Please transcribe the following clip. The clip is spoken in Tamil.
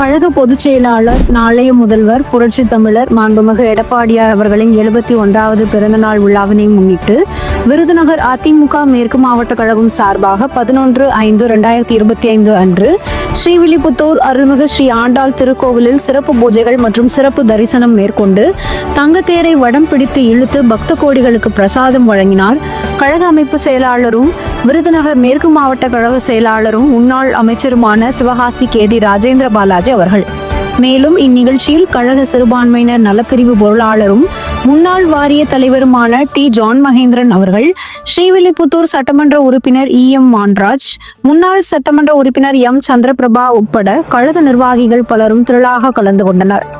கழக பொதுச் செயலாளர் நாளைய முதல்வர் புரட்சி தமிழர் மாண்புமிகு எடப்பாடியார் அவர்களின் எழுபத்தி ஒன்றாவது பிறந்தநாள் விழாவினை முன்னிட்டு விருதுநகர் அதிமுக மேற்கு மாவட்ட கழகம் சார்பாக பதினொன்று ஐந்து ரெண்டாயிரத்தி இருபத்தி ஐந்து அன்று ஸ்ரீவில்லிபுத்தூர் அருள்மிகு ஸ்ரீ ஆண்டாள் திருக்கோவிலில் சிறப்பு பூஜைகள் மற்றும் சிறப்பு தரிசனம் மேற்கொண்டு தங்கத்தேரை வடம் பிடித்து இழுத்து பக்த கோடிகளுக்கு பிரசாதம் வழங்கினார். கழக அமைப்பு செயலாளரும் விருதுநகர் மேற்கு மாவட்ட கழக செயலாளரும் முன்னாள் அமைச்சருமான சிவகாசி கே டி ராஜேந்திர பாலாஜி அவர்கள். மேலும் இந்நிகழ்ச்சியில் கழக சிறுபான்மையினர் நலப்பிரிவு பொருளாளரும் முன்னாள் வாரிய தலைவருமான டி ஜான் மகேந்திரன் அவர்கள் ஸ்ரீவில்லிபுத்தூர் சட்டமன்ற உறுப்பினர் இ எம் மான்ராஜ் முன்னாள் சட்டமன்ற உறுப்பினர் எம் சந்திரபிரபா உட்பட கழக நிர்வாகிகள் பலரும் திரளாக கலந்து கொண்டனர்.